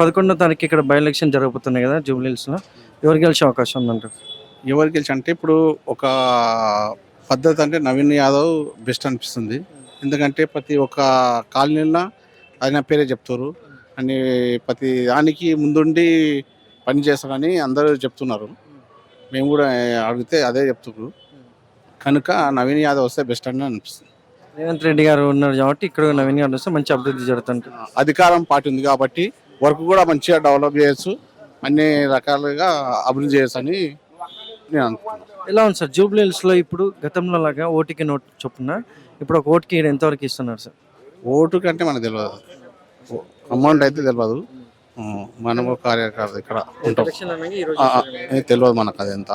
పదకొండో తారీఖు ఇక్కడ బై ఎలక్షన్ జరగబోతున్నాయి కదా జూబ్లీహిల్స్లో ఎవరు గెలిచే అవకాశం ఉందంటారు? ఎవరు గెలిచి అంటే ఇప్పుడు ఒక పద్ధతి అంటే నవీన్ యాదవ్ బెస్ట్ అనిపిస్తుంది. ఎందుకంటే ప్రతి ఒక్క కాలనీలో ఆయన పేరే చెప్తారు. అని ప్రతి దానికి ముందుండి పని చేస్తారని అందరూ చెప్తున్నారు. మేము కూడా అడిగితే అదే చెప్తున్నారు. కనుక నవీన్ యాదవ్ వస్తే బెస్ట్ అని అనిపిస్తుంది. రేవంత్ రెడ్డి గారు ఉన్నారు కాబట్టి ఇక్కడ నవీన్ గారు వస్తే మంచి అభివృద్ధి జరుగుతుంది అధికారం పార్టీ ఉంది కాబట్టి వర్క్ కూడా మంచిగా డెవలప్ చేయొచ్చు. అన్ని రకాలుగా అభివృద్ధి చేయొచ్చు అని నేను అనుకుంటున్నాను. ఎలా ఉంది సార్? జూబ్లీహిల్స్లో ఇప్పుడు గతంలో లాగా ఓటుకి నోట్ చొప్పున ఇప్పుడు ఒక ఓటుకి ఎంతవరకు ఇస్తున్నారు సార్? ఓటు కంటే మనకు తెలియదు అమౌంట్ అయితే తెలియదు మనము కార్యకర్త ఇక్కడ ఉంటాం. ఆ, ఆ, ఏ తెలియదు మనకు అది ఎంత.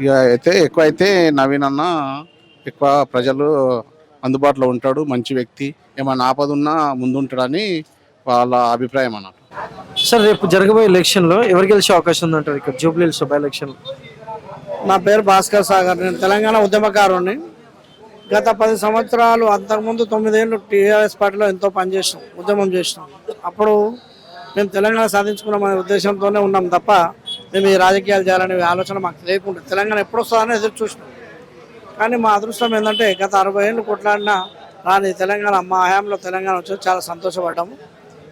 ఇక అయితే ఎక్కువ అయితే నవీన్ అన్న ఎక్కువ ప్రజలు అందుబాటులో ఉంటాడు. మంచి వ్యక్తి. ఏమైనా ఆపద ఉన్నా ముందు ఉంటాడని వాళ్ళ అభిప్రాయం అన్నట్టు సార్ రేపు జరగబోయే ఎలక్షన్లో ఎవరు గెలిచే అవకాశం ఉందంటారు ఇక్కడ? జూబ్లీహిల్స్ బై ఎలక్షన్ నా పేరు భాస్కర్ సాగర్. నేను తెలంగాణ ఉద్యమకారుణ్ణి. గత పది సంవత్సరాలు అంతకుముందు తొమ్మిదేళ్ళు టీఆర్ఎస్ పార్టీలో ఎంతో పనిచేసాం ఉద్యమం చేసినాం. అప్పుడు మేము తెలంగాణ సాధించుకున్నామనే ఉద్దేశంతోనే ఉన్నాం తప్ప మేము ఈ రాజకీయాలు చేయాలనే ఆలోచన మాకు లేకుండా తెలంగాణ ఎప్పుడు వస్తుందని ఎదురు చూసినాం. కానీ మా అదృష్టం ఏంటంటే గత అరవై ఏళ్ళు కొట్లాడినా రాని తెలంగాణ మా హయాంలో తెలంగాణ వచ్చి చాలా సంతోషపడ్డాము.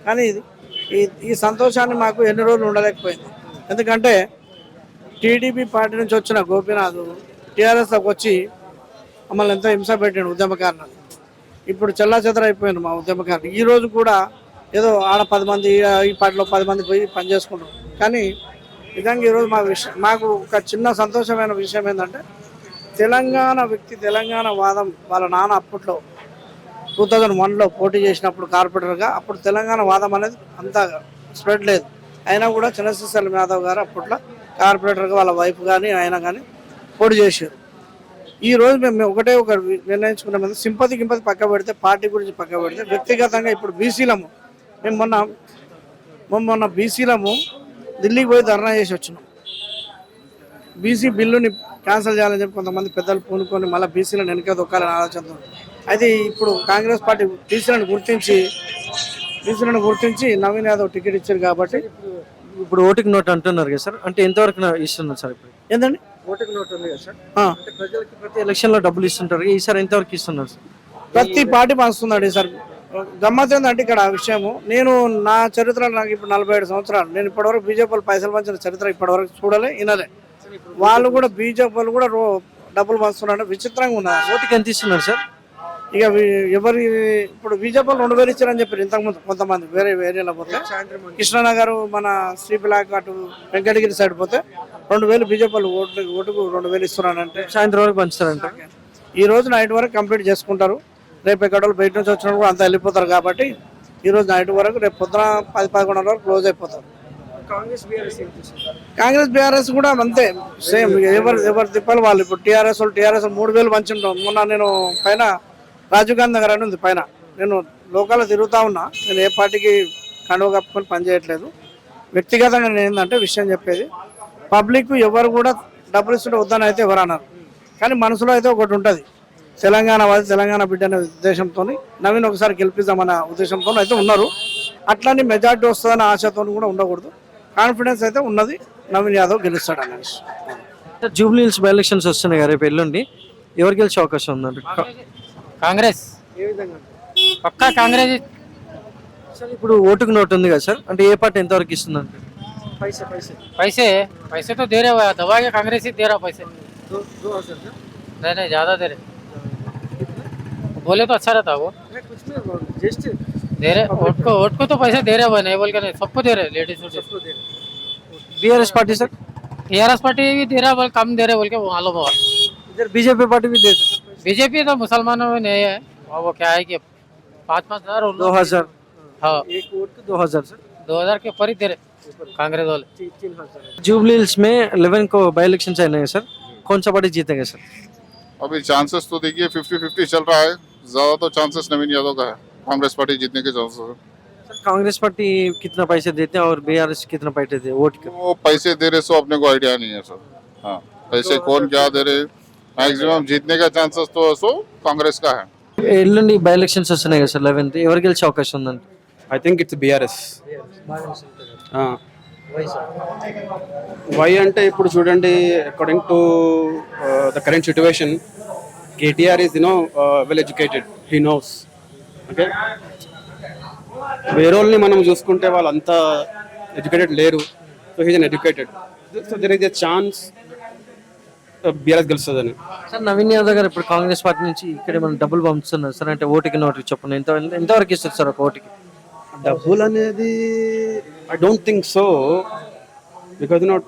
కానీ ఇది ఈ ఈ సంతోషాన్ని మాకు ఎన్ని రోజులు ఉండలేకపోయింది. ఎందుకంటే టీడీపీ పార్టీ నుంచి వచ్చిన గోపీనాథ్ టీఆర్ఎస్లోకి వచ్చి మమ్మల్ని ఎంతో హింస పెట్టాడు ఉద్యమకారులు ఇప్పుడు చెల్లా అయిపోయాను మా ఉద్యమకారులు. ఈ రోజు కూడా ఏదో ఆడ పది మంది ఈ పార్టీలో పది మంది పోయి పనిచేసుకుంటాం కానీ నిజంగా ఈరోజు మా విషయం మాకు ఒక చిన్న సంతోషమైన విషయం ఏంటంటే తెలంగాణ వ్యక్తి తెలంగాణ వాదం వాళ్ళ నాన్న అప్పట్లో టూ థౌజండ్ వన్లో పోటీ చేసినప్పుడు కార్పొరేటర్గా అప్పుడు తెలంగాణ వాదం అనేది అంత స్ప్రెడ్ లేదు. అయినా కూడా చంద్రశేఖర్ యాదవ్ గారు అప్పట్లో కార్పొరేటర్గా వాళ్ళ వైఫ్ కానీ ఆయన కానీ పోటీ చేశారు. ఈ రోజు మేము ఒకటే ఒక నిర్ణయించుకున్నాం సింపతి గింపతి పక్క పెడితే పార్టీ గురించి పక్క పెడితే వ్యక్తిగతంగా ఇప్పుడు బీసీలము. మేము మొన్న మొన్న- మొన్న బీసీలము ఢిల్లీకి పోయి ధర్నా చేసి వచ్చినాం. బీసీ బిల్లుని క్యాన్సిల్ చేయాలని చెప్పి కొంతమంది పెద్దలు పూనుకొని మళ్ళీ బీసీలను వెనక దొక్కాలని ఆలోచనతో అయితే ఇప్పుడు కాంగ్రెస్ పార్టీ బీసీలను గుర్తించి బీసీలను గుర్తించి నవీన్ యాదవ్ టికెట్ ఇచ్చారు కాబట్టి ఇప్పుడు ఓటుకి నోట్ అంటున్నారు కదా సార్ అంటే ఎంతవరకు ఇస్తున్నారు సార్ ఇప్పుడు? ఏంటండి ఓటుకి నోట్ ఉంది కదా సార్. అంటే ప్రజలకి ప్రతి ఎలక్షన్లో డబ్బులు ఇస్తుంటారు ఈసారి ఎంతవరకు ఇస్తున్నారు సార్? ప్రతి పార్టీ పంచుతుందండి సార్ గమ్మత్ ఏంటంటే ఇక్కడ ఆ విషయము. నేను నా చరిత్ర నాకు ఇప్పుడు నలభై ఏడు సంవత్సరాలు. నేను ఇప్పటివరకు బీజేపీ పైసలు పంచిన చరిత్ర ఇప్పటివరకు చూడలే వినలే. వాళ్ళు కూడా బీజేపీ వాళ్ళు కూడా రో డబ్బులు పంచుతున్నారు విచిత్రంగా ఉన్నారు ఓటుకి ఎంత ఇస్తున్నారు సార్? ఇక ఎవరి ఇప్పుడు బీజేపీ వాళ్ళు రెండు వేలు ఇచ్చారని చెప్పారు ఇంతకుముందు కొంతమంది వేరే వేరేలా పోతే. కృష్ణనగర్ మన శ్రీపిలాక్ అటు వెంకటగిరి సైడ్ పోతే రెండు వేలు బీజేపీ వాళ్ళు ఓట్లు ఓటుకు రెండు వేలు ఇస్తున్నారంటే. సాయంత్రం వరకు పంచుతారంట. ఈ రోజు నైట్ వరకు కంప్లీట్ చేసుకుంటారు. రేపు ఎక్కడ వాళ్ళు బయట నుంచి వచ్చిన కూడా అంతా వెళ్ళిపోతారు కాబట్టి ఈ రోజు నైట్ వరకు రేపు పొద్దున పది పదకొండు వరకు క్లోజ్ అయిపోతారు. కాంగ్రెస్ బీఆర్ఎస్ కూడా అంతే సేమ్. ఎవరు ఎవరు తిప్పాలి వాళ్ళు. ఇప్పుడు టీఆర్ఎస్ వాళ్ళు టీఆర్ఎస్ మూడు వేలు పంచుంటాం మొన్న నేను పైన రాజీవ్ గాంధీ నగర్ అని ఉంది పైన. నేను లోకల్లో తిరుగుతూ ఉన్నా. నేను ఏ పార్టీకి కండువ కప్పుకొని పనిచేయట్లేదు వ్యక్తిగతంగా నేను ఏంటంటే విషయం చెప్పేది పబ్లిక్ ఎవరు కూడా డబ్బులు ఇస్తుంటే వద్దని అయితే ఎవరు అన్నారు కానీ మనసులో అయితే ఒకటి ఉంటుంది. తెలంగాణ వాళ్ళు తెలంగాణ బిడ్డ అనే ఉద్దేశంతో నవీన్ ఒకసారి గెలిపిద్దామన్న ఉద్దేశంతో అయితే ఉన్నారు. అట్లానే మెజార్టీ వస్తుందనే ఆశతో కూడా ఉండకూడదు. కాన్ఫిడెన్స్ అయితే ఉన్నది నవీన్ యాదవ్ గెలుస్తాడు అనేసి జూబ్లీ హిల్స్ బై ఎలక్షన్స్ వస్తున్నాయి కదా రేపు ఎల్లుండి ఎవరు గెలిచే అవకాశం ఉందండి కాంగ్రెస్ ఏ విధంగా పక్కా కాంగ్రెస్ సార్ ఇప్పుడు ఓటుకు నోట్ ఉంది కదా సార్ అంటే ఏ పార్టీ ఎంతవరకు ఇస్తుందంటే పైసే పైసే पैसे पैसे तो दे रहे हो दबा के कांग्रेस ही दे रहा पैसे नहीं नहीं ज्यादा दे रहे बोले तो अच्छा रहता वो జస్ట్ दे रहे वोट को वोट को तो पैसा दे रहे भाई नहीं बोल के नहीं सबको दे रहे लेडीज़ सबको दे रहे BRS party sir? TRS party भी दे रहा बोल कम दे रहे बोल के मालूम हुआ इधर बीजेपी पार्टी भी दे रही बीजेपी तो मुसलमानों में नहीं है। और वो क्या है कि पाँच पाँच हज़ार दो हज़ार। हाँ। एक वोट तो दो हज़ार सर। दो हज़ार के ऊपर ही दे रहे कांग्रेस वाले जुबली हिल्स में इलेवन को बाई इलेक्शन चल रहे हैं सर। कौन सा पार्टी जीतेगा सर? अभी चांसेस तो देखिए फिफ्टी फिफ्टी चल रहा है। ज़्यादा तो चांसेस नवीन यादव का है। कांग्रेस पार्टी जीतने के चांसेस है सर कांग्रेस पार्टी कितना पैसे देते हैं और बीआरएस कितना पैसे देते हैं वोट के वो पैसे दे रहे सो अपने को आइडिया नहीं है सर हाँ पैसे कौन क्या दे रहे मैक्सिमम जीतने का चांसेस तो सो कांग्रेस का है ఎల్లుండి బై ఎలక్షన్స్ వస్తున్నాయి కదా సార్ లెవెన్త్ ఎవరు గెలిచే అవకాశం ఉందండి I think it's BRS why అంటే ఇప్పుడు చూడండి according to the current situation KTR is you know well educated he knows okay వేరే మనం చూసుకుంటే వాళ్ళంతా ఎడ్యుకేటెడ్ లేరు. So he's uneducated so there is a chance BRS గెలుస్తుందని. సార్ నవీన్ యాదవ్ గారు ఇప్పుడు కాంగ్రెస్ పార్టీ నుంచి ఇక్కడ మనం డబ్బులు పంపుతున్నారు? సార్ అంటే ఓటుకి నోటుకి చొప్పున ఎంత ఎంతవరకు ఇస్తారు సార్ ఒక ఓటుకి? డబ్బులు అనేది I don't think so because not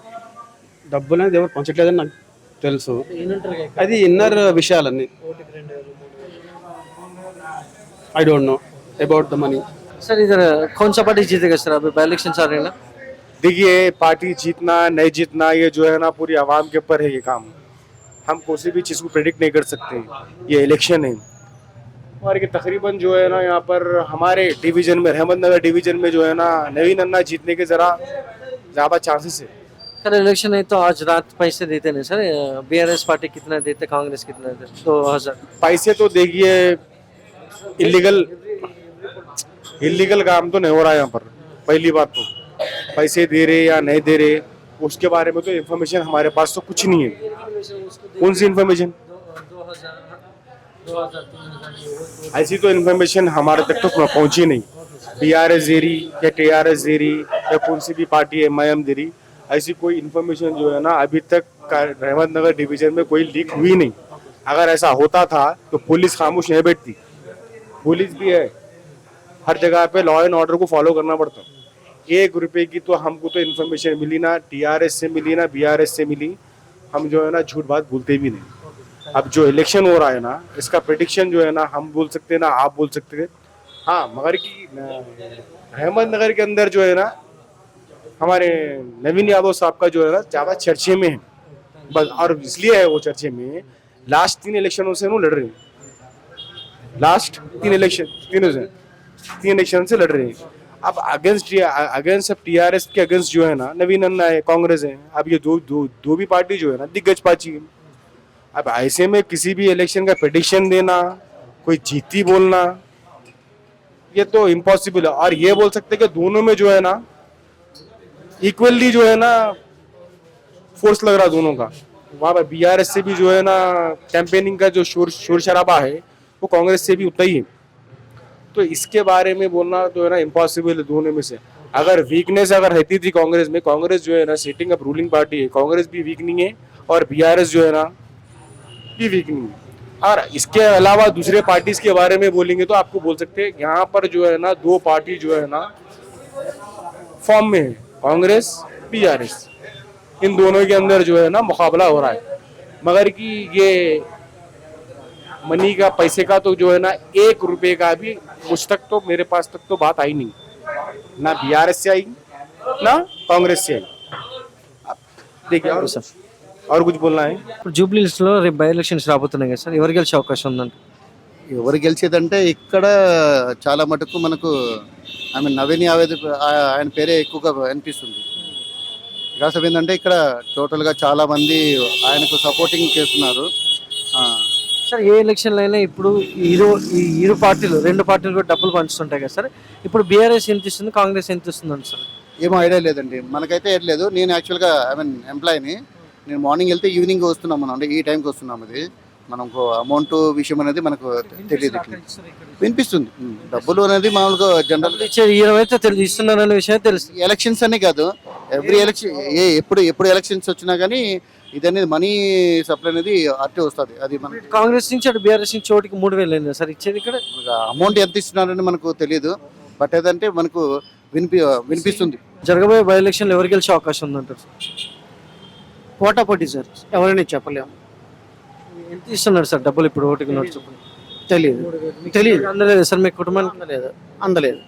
డబ్బులు అనేది ఎవరు పంచట్లేదని నాకు తెలుసు. అది ఇన్నర్ విషయాలన్నీ. I don't know about the money. Sir इधर कौन सा पार्टी जीतेगा सर अभी बाई इलेक्शन रहे ना? देखिए पार्टी जीतना नहीं जीतना ये जो है ना पूरी आवाम के ऊपर है ये काम। हम कोई भी चीज़ को प्रेडिक्ट नहीं कर सकते। ये इलेक्शन है। और ये तकरीबन जो है ना यहाँ पर हमारे डिवीज़न में रहमतनगर डिवीज़न में जो है ना नवीन अन्ना जीतने के ज़रा ज़्यादा चांसेस है। सर इलेक्शन है तो आज रात पैसे देते नहीं सर बी पार्टी कितना देते कांग्रेस कितना देते? दो हज़ार। पैसे तो देखिए इलीगल इलीगल काम तो नहीं हो रहा है यहाँ पर। पहली बात तो। पैसे दे रहे या नहीं दे रहे, उसके बारे में तो इन्फॉर्मेशन हमारे पास तो कुछ नहीं है। कौन सी इन्फॉर्मेशन ऐसी तो इन्फॉर्मेशन हमारे तक तो पहुँची नहीं। बी आर एस रही या टी आर एस दे या कौन सी भी पार्टी एम आई एम दे रही ऐसी कोई इन्फॉर्मेशन जो है ना, अभी तक रहमत नगर डिवीज़न में कोई लीक हुई नहीं। अगर ऐसा होता था तो पुलिस खामोश नहीं बैठती। पुलिस भी है। हर जगह पे लॉ एंड ऑर्डर को फॉलो करना पड़ता एक रुपए की तो हमको तो इन्फॉर्मेशन मिली ना टीआरएस से मिली ना बीआरएस से मिली। हम जो है ना, झूठ बात बोलते भी नहीं। अब जो इलेक्शन हो रहा है ना, इसका प्रिडिक्शन जो है ना, हम बोल सकते हैं ना, आप बोल सकते हैं। हाँ मगर की अहमदनगर के अंदर जो है ना, हमारे नवीन यादव साहब का जो है ना, ज़्यादा चर्चे में है। बस, और इसलिए है वो चर्चे में, लास्ट तीन इलेक्शनों से वो लड़ रहे हैं। लास्ट तीन इलेक्शन तीनों से तीन इलेक्शन से लड़ रहे हैं। अब अगेंस्ट अगेंस्ट अब टीआरएस के अगेंस्ट जो है ना, नवीन अन्ना है, कांग्रेस है। अब ये दो दो दो भी पार्टी जो है ना, दिग्गज पार्टी है। अब ऐसे में किसी भी इलेक्शन का प्रेडिक्शन देना, कोई जीती बोलना, ये तो इम्पॉसिबल है। और ये बोल सकते कि दोनों में जो है ना इक्वली जो है ना फोर्स लग रहा दोनों का। वहाँ पर बीआरएस से भी जो है ना कैंपेनिंग का जो शोर शोर शराबा है वो कांग्रेस से भी उतना ही है। तो इसके बारे में बोलना तो है ना इम्पॉसिबल है दोनों में से। अगर वीकनेस अगर रहती थी कांग्रेस में, कांग्रेस जो है ना सेटिंग अप रूलिंग पार्टी है। कांग्रेस भी वीक नहीं है और बीआरएस जो है ना भी वीक नहीं है। और इसके अलावा दूसरे पार्टीज़ के बारे में बोलेंगे तो आपको बोल सकते हैं, यहाँ पर जो है ना दो पार्टी जो है ना फॉर्म में है, कांग्रेस बीआरएस इन दोनों के अंदर जो है ना मुकाबला हो रहा है। मगर कि ये मनी का पैसे का तो जो है ना एक रुपए का भी मुझ तक तो मेरे पास तक तो बात आई नहीं ना बीआरएस से आई ना कांग्रेस से आई अब देखिए और और कुछ बोलना है ఇప్పుడు జూబ్లీస్ లో రేపు బై ఎలక్షన్స్ రాబోతున్నాయి కదా సార్ ఎవరు గెలిచే అవకాశం ఉందంట ఎవరు గెలిచేదంటే ఇక్కడ చాలా మటుకు మనకు ఆమె నవీన్ యావేద్ ఆ- ఆయన పేరే ఎక్కువగా అనిపిస్తుంది వికాసం ఏంటంటే ఇక్కడ టోటల్గా చాలా మంది ఆయనకు సపోర్టింగ్ చేస్తున్నారు ఆ, సార్ ఏ ఎలక్షన్లో అయినా ఇప్పుడు ఇరు ఇరు పార్టీలు రెండు పార్టీలు కూడా డబ్బులు పంచుతుంటాయి కదా సార్. ఇప్పుడు బీఆర్ఎస్ ఎంత ఇస్తుంది కాంగ్రెస్ ఎంత ఇస్తుందండి సార్? ఏమో ఐడియా లేదండి. మనకైతే లేదు. నేను యాక్చువల్గా ఐ మీన్ ఎంప్లాయీని నేను మార్నింగ్ వెళ్తే ఈవినింగ్ వస్తున్నాం మనం అంటే ఈ టైంకి వస్తున్నాం అది. మనకు అమౌంట్ విషయం అనేది మనకు తెలియదు వినిపిస్తుంది. డబ్బులు అనేది మామూలుగా జనరల్ ఇచ్చే ఇరవై ఇస్తున్నారనే విషయం తెలుసు ఎలక్షన్స్ అనే కాదు. ఎవ్రీ ఎలక్షన్ ఏ ఎప్పుడు ఎప్పుడు ఎలక్షన్స్ వచ్చినా కానీ ఇది అనేది మనీ సప్లై అనేది అట్టే వస్తుంది. అది మన కాంగ్రెస్ నుంచి అటు బీఆర్ఎస్ నుంచి చోటికి మూడు వేలు అయింది సార్ ఇచ్చేది ఇక్కడ? అమౌంట్ ఎంత ఇస్తున్నారని మనకు తెలియదు బట్ ఏదంటే మనకు వినిపి వినిపిస్తుంది. జరగబోయే బై ఎలక్షన్లు ఎవరు గెలిచే అవకాశం ఉందంటారు పోటాపోటీ సార్. ఎవరైనా చెప్పలేము. ఎంత ఇస్తున్నారు సార్ డబ్బులు ఇప్పుడు ఓటుకి నోటు చొప్పున? తెలియదు తెలియదు అందలేదు సార్ మీ కుటుంబానికి అందలేదు. అందలేదు.